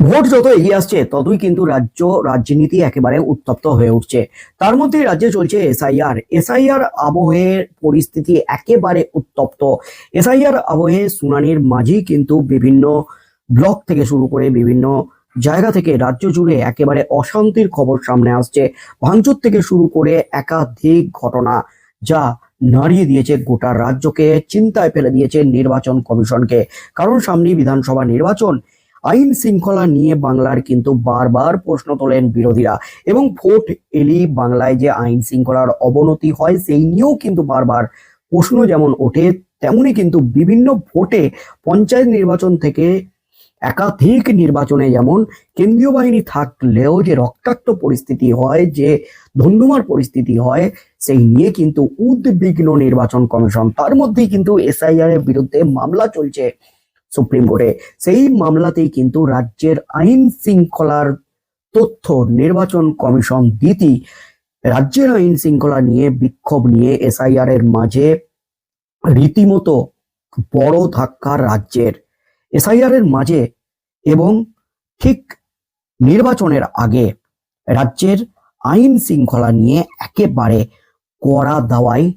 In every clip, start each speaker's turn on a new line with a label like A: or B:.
A: Vote যত এগিয়ে আসছে, ততই কিন্তু রাজ্য, রাজনীতি একেবারে উত্তপ্ত হয়ে উঠছে। তার মধ্যে রাজ্যে চলছে এসআইআর। এসআইআর আবহের পরিস্থিতি একেবারে উত্তপ্ত। এসআইআর আবহে শুনানির মাঝেই কিন্তু বিভিন্ন ব্লক থেকে শুরু করে বিভিন্ন জায়গা থেকে রাজ্য জুড়ে একেবারে অশান্তির খবর সামনে আসছে। ভাঙচুর থেকে শুরু করে একাধিক ঘটনা যা নাড়িয়ে দিয়েছে গোটা রাজ্যকে, চিন্তায় ফেলে দিয়েছে নির্বাচন কমিশনকে। কারণ সামনেই বিধানসভা নির্বাচন আইন শৃঙ্খলা নিয়ে বাংলার কিন্তু বারবার প্রশ্ন তোলেন বিরোধীরা। এবং ভোট এলেই বাংলায় যে আইন শৃঙ্খলার অবনতি হয়, সেই নিয়েও কিন্তু বারবার প্রশ্ন যেমন ওঠে, তেমনি কিন্তু বিভিন্ন ভোটে পঞ্চায়েত নির্বাচন থেকে একাধিক নির্বাচনে যেমন কেন্দ্রীয় বাহিনী থাকলেও যে রক্তাক্ত পরিস্থিতি হয়, যে ধন্যমার পরিস্থিতি হয়, সেই নিয়ে কিন্তু উদ্বিগ্ন নির্বাচন কমিশন। তার মধ্যেই কিন্তু এসআইআর এর বিরুদ্ধে মামলা চলছে। সুপ্রিম কোর্টে সেই মামলাতেই কিন্তু রাজ্যের আইন শৃঙ্খলার তথ্য নির্বাচন কমিশন দিতি রাজ্যের আইন শৃঙ্খলা নিয়ে বিক্ষোভ নিয়ে এসআইআর এর মাঝে রীতিমতো বড় ধাক্কা রাজ্যের। এসআইআর এর মাঝে এবং ঠিক নির্বাচনের আগে রাজ্যের আইন শৃঙ্খলা নিয়ে একেবারে কড়া দাওয়াই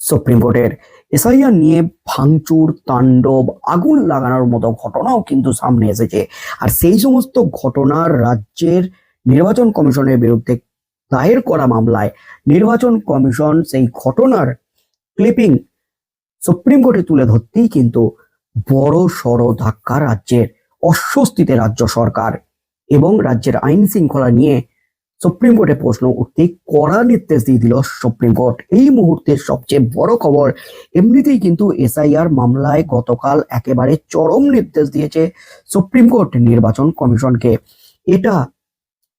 A: সুপ্রিম কোর্টের এসআইআর নিয়ে ভাঙচুর, তাণ্ডব, আগুন লাগানোর মতো ঘটনাও কিন্তু সামনে এসেছে। আর সেই সমস্ত ঘটনার রাজ্যের নির্বাচন কমিশনের বিরুদ্ধে দায়ের করা মামলায় নির্বাচন কমিশন সেই ঘটনার ক্লিপিং সুপ্রিম কোর্টে তুলে ধরতেই কিন্তু বড় সড় ধাক্কা রাজ্যের অস্বস্তিতে রাজ্য সরকার এবং রাজ্যের আইন শৃঙ্খলা নিয়ে সুপ্রিম কোর্টে প্রশ্ন উঠতেই কড়া নির্দেশ দিয়ে দিল সুপ্রিম কোর্ট এই মুহূর্তের সবচেয়ে বড় খবর, এমনিতেই কিন্তু এসআইআর মামলায় গতকাল একেবারে চরম নির্দেশ দিয়েছে সুপ্রিম কোর্ট নির্বাচন কমিশনকে। এটা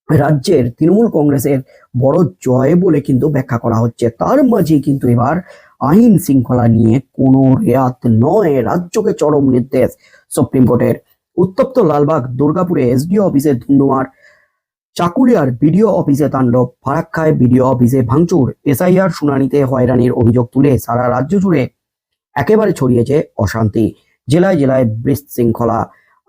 A: রাজ্যের তৃণমূল কংগ্রেসের বড় জয় বলে কিন্তু ব্যাখ্যা করা হচ্ছে। তার মাঝে কিন্তু এবার আইন শৃঙ্খলা নিয়ে কোনো রেয়াত নয়। রাজ্যকে চরম নির্দেশ সুপ্রিম কোর্টের উত্তপ্ত লালবাগ, দুর্গাপুরে এসডিও অফিসের ধুন্ধুমার চাকুলিয়ার বিডিও অফিসে তাণ্ডব, ফারাক্কায় বিডিও অফিসে ভাঙচুর, এসআইআর শুনানিতে হয়রানির অভিযোগ তুলে সারা রাজ্য জুড়ে একেবারে ছড়িয়েছে অশান্তি। জেলায় জেলায় বিশৃঙ্খলা,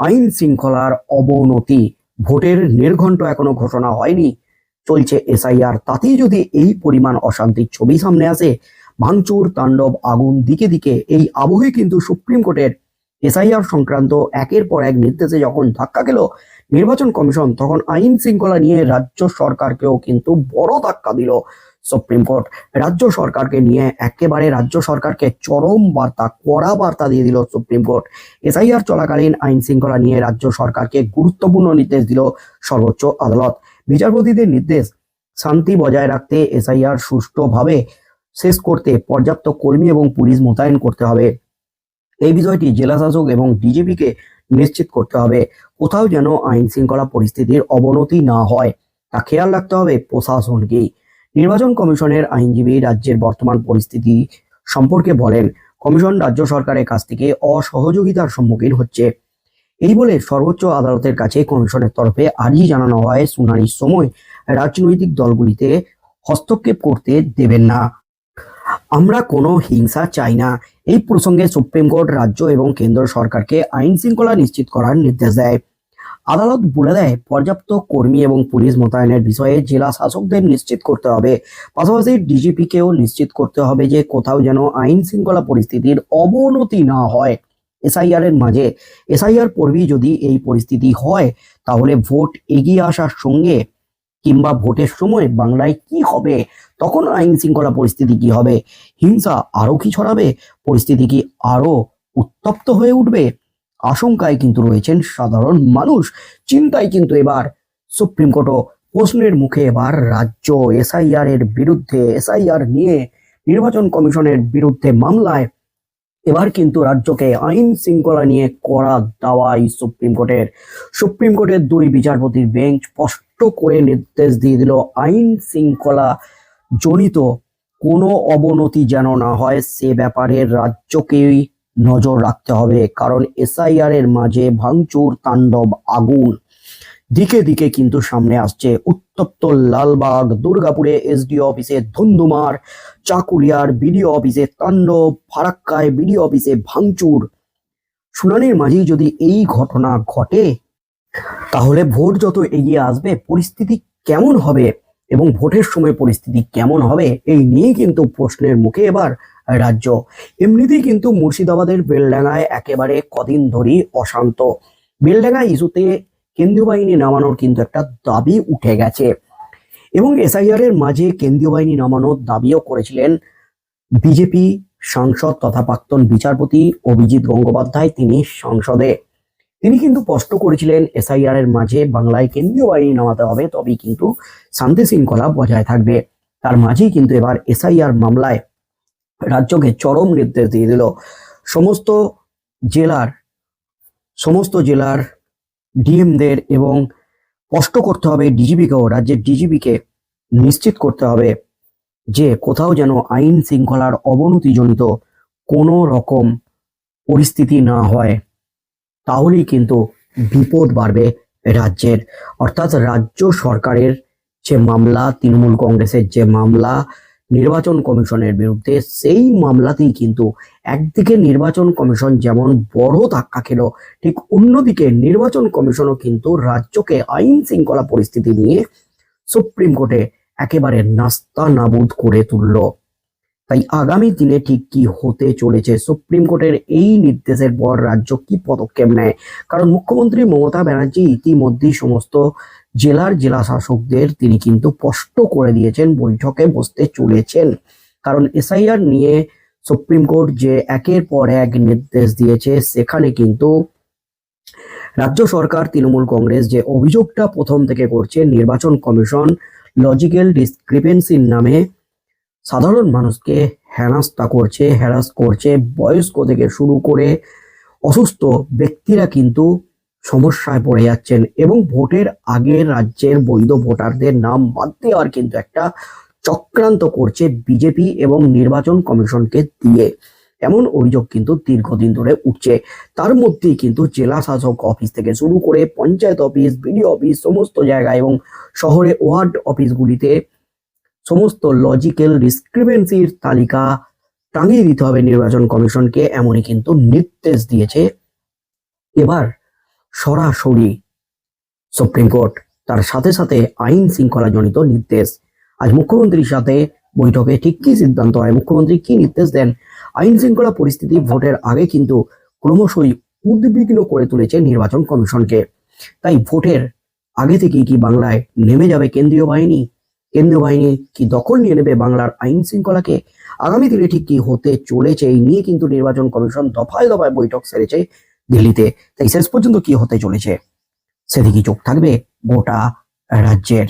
A: আইন শৃঙ্খলার অবনতি, ভোটের নির্ঘণ্ট এখনও ঘোষণা হয়নি। চলছে এসআইআর, তাতেই যদি এই পরিমাণ অশান্তির ছবি সামনে আসে, ভাঙচুর, তাণ্ডব, আগুন দিকে দিকে, এই আবহে কিন্তু সুপ্রিম কোর্টের এসআইআর সংক্রান্ত একের পর এক নির্দেশে যখন ধাক্কা গেল নির্বাচন কমিশন তখন আইন শৃঙ্খলা নিয়ে রাজ্য সরকারকেও কিন্তু বড় ধাক্কা দিল সুপ্রিম কোর্ট। রাজ্য সরকারকে নিয়ে একেবারে রাজ্য সরকারকে চরম বার্তা, কড়া বার্তা দিয়ে দিল সুপ্রিম কোর্ট। এসআইআর চলাকালীন আইন শৃঙ্খলা নিয়ে রাজ্য সরকারকে গুরুত্বপূর্ণ নির্দেশ দিল সর্বোচ্চ আদালত। বিচারপতিদের নির্দেশ, শান্তি বজায় রাখতে এসআইআর সুষ্ঠুভাবে শেষ করতে পর্যাপ্ত কর্মী এবং পুলিশ মোতায়েন করতে হবে। এই বিষয়টি জেলা শাসক এবং ডিজিপিকে নিশ্চিত করতে হবে। কোথাও যেন আইন শৃঙ্খলা পরিস্থিতির অবনতি না হয়। তা খেয়াল রাখতে হবে প্রশাসনকেই। নির্বাচন কমিশনের আইনজীবী রাজ্যের বর্তমান পরিস্থিতি সম্পর্কে বলেন, কমিশন রাজ্য সরকারের কাছ থেকে অসহযোগিতার সম্মুখীন হচ্ছে। এই বলে সর্বোচ্চ আদালতের কাছে কমিশনের তরফে আর্জি জানানো হয়, শুনানির সময় রাজনৈতিক দলগুলিতে হস্তক্ষেপ করতে দেবেন না। আমরা কোনো হিংসা চাই না। এই প্রসঙ্গে সুপ্রিম কোর্ট, রাজ্য এবং কেন্দ্র সরকারকে আইন শৃঙ্খলা নিশ্চিত করার নির্দেশ দেয়। আদালত বলে দেয়, পর্যাপ্ত কর্মী এবং পুলিশ মোতায়েনের বিষয়ে জেলা শাসকদের নিশ্চিত করতে হবে। পাশাপাশি ডিজিপিকেও নিশ্চিত করতে হবে যে কোথাও যেন আইন শৃঙ্খলা পরিস্থিতির অবনতি না হয়। এসআইআর এর মাঝে, এসআইআর পর্বই যদি এই পরিস্থিতি হয়, তাহলে ভোট এগিয়ে আসার সঙ্গে কিংবা ভোটের সময় বাংলায় কি হবে? তখন আইন শৃঙ্খলা পরিস্থিতি কি হবে? হিংসা আরও কি ছড়াবে? পরিস্থিতি কি আরও উত্তপ্ত হয়ে উঠবে? আশঙ্কায় কিন্তু রয়েছেন সাধারণ মানুষ। চিন্তায় কিন্তু এবার সুপ্রিম কোর্টও প্রশ্নের মুখে এবার রাজ্য এসআইআর এর বিরুদ্ধে, এসআইআর নিয়ে নির্বাচন কমিশনের বিরুদ্ধে মামলায় এবার কিন্তু রাজ্যকে আইন শৃঙ্খলা নিয়ে করা দাওয়াই সুপ্রিম কোর্টের। সুপ্রিম কোর্টের দুই বিচারপতির বেঞ্চ স্পষ্ট করে নির্দেশ দিয়ে দিল, আইন শৃঙ্খলা জনিত কোনো অবনতি যেন না হয়, সে ব্যাপারে রাজ্যকেই নজর রাখতে হবে। কারণ এসআইআর এর মাঝে ভাঙচুর, তাণ্ডব, আগুন। দিকে দিকে কিন্তু সামনে আসছে উত্তপ্ত লালবাগ, দুর্গাপুরে এসডিও অফিসে ধুন্ধুমার, চাকুলিয়ার বিডিও অফিসে তাণ্ডব, ফারাক্কায় বিডিও অফিসে ভাঙচুর। শুনানির মাঝেই যদি এই ঘটনা ঘটে, তাহলে ভোট যত এগিয়ে আসবে, পরিস্থিতি কেমন হবে এবং ভোটের সময় পরিস্থিতি কেমন হবে, এই নিয়ে কিন্তু প্রশ্নের মুখে এবার রাজ্য। এমনিতেই কিন্তু মুর্শিদাবাদের বেলডাঙায় একেবারে কদিন ধরেই অশান্ত। বেলডাঙ্গা ইস্যুতে কেন্দ্রীয় বাহিনী নামানোর কিন্তু একটা দাবি উঠে গেছে। এবং এসআইআর এর মাঝে কেন্দ্রীয় বাহিনী নামানোর দাবিও করেছিলেন বিজেপি সাংসদ তথা প্রাক্তন বিচারপতি অভিজিৎ গঙ্গোপাধ্যায়, তিনি সংসদে। তিনি কিন্তু স্পষ্ট করেছিলেন এসআইআর এর মাঝে বাংলায় কেন্দ্রীয় বাহিনী নামাতে হবে, তবেই কিন্তু শান্তি শৃঙ্খলা বজায় থাকবে। তার মাঝেই কিন্তু এবার এসআইআর মামলায় রাজ্যকে চরম নির্দেশ দিয়ে দিল। সমস্ত জেলার সমস্ত জেলার ডিএমদের এবং স্পষ্ট করতে হবে ডিজিপিকেও, রাজ্যের ডিজিপিকে নিশ্চিত করতে হবে যে কোথাও যেন আইন শৃঙ্খলার অবনতিজনিত কোনো রকম পরিস্থিতি না হয়, তাহলেই কিন্তু বিপদ বাড়বে রাজ্যের। অর্থাৎ রাজ্য সরকারের যে মামলা, তৃণমূল কংগ্রেসের যে মামলা নির্বাচন কমিশনের বিরুদ্ধে সেই মামলাতেই কিন্তু একদিকে নির্বাচন কমিশন যেমন বড় ধাক্কা খেল, ঠিক অন্যদিকে নির্বাচন কমিশনও কিন্তু রাজ্যকে আইন শৃঙ্খলা পরিস্থিতি নিয়ে সুপ্রিম কোর্টে একেবারে নাস্তা নাবুদ করে তুলল। তাই আগামী দিনে ঠিক কি হতে চলেছে সুপ্রিম কোর্টের এই নির্দেশের পর রাজ্য কি পদক্ষেপ নেয়? কারণ মুখ্যমন্ত্রী মমতা ব্যানার্জি ইতিমধ্যেই সমস্ত জেলার জেলা শাসকদের তিনি কিন্তু স্পষ্ট করে দিয়েছেন, বৈঠকে বসতে চলেছেন। কারণ এসআইআর নিয়ে সুপ্রিম কোর্ট যে একের পর এক নির্দেশ দিয়েছে, সেখানে কিন্তু রাজ্য সরকার, তৃণমূল কংগ্রেস যে অভিযোগটা প্রথম থেকে করছে, নির্বাচন কমিশন লজিক্যাল ডিসক্রিপেন্সির নামে সাধারণ মানুষকে হেনাস্তা করছে হ্যারাস করছে, বয়স্ক থেকে শুরু করে অসুস্থ ব্যক্তিরা কিন্তু সমস্যায় পড়ে যাচ্ছেন এবং ভোটের আগে রাজ্যের বৈধ ভোটারদের নাম বাদ দেওয়ার কিন্তু একটা চক্রান্ত করছে বিজেপি এবং নির্বাচন কমিশনকে দিয়ে। এমন অভিযোগ কিন্তু দীর্ঘদিন ধরে উঠছে। তার মধ্যেই কিন্তু জেলা শাসক অফিস থেকে শুরু করে পঞ্চায়েত অফিস, বিডিও অফিস, সমস্ত জায়গায় এবং শহরে ওয়ার্ড অফিসগুলিতে সমস্ত লজিক্যাল ডিসক্রিপেন্সির তালিকা টাঙিয়ে দিতে হবে নির্বাচন কমিশনকে, এমনই কিন্তু নির্দেশ দিয়েছে। এবার সরাসরি সুপ্রিম কোর্ট, তার সাথে সাথে আইন শৃঙ্খলা জনিত নির্দেশ। আজ মুখ্যমন্ত্রীর সাথে বৈঠকে ঠিক কি সিদ্ধান্ত হয়? মুখ্যমন্ত্রী কি নির্দেশ দেন? আইন শৃঙ্খলা পরিস্থিতি ভোটের আগে কিন্তু ক্রমশই উদ্বিগ্ন করে তুলেছে নির্বাচন কমিশনকে। তাই ভোটের আগে থেকেই কি বাংলায় নেমে যাবে কেন্দ্রীয় বাহিনী? কেন্দ্রীয় বাহিনী কি দখল নিয়ে নেবে বাংলার আইন শৃঙ্খলাকে? আগামী দিনে ঠিক কি হতে চলেছে? এই নিয়ে কিন্তু নির্বাচন কমিশন দফায় দফায় বৈঠক সেরেছে দিল্লিতে। তাই শেষ পর্যন্ত কি হতে চলেছে? সেদিকে চোখ থাকবে গোটা রাজ্যের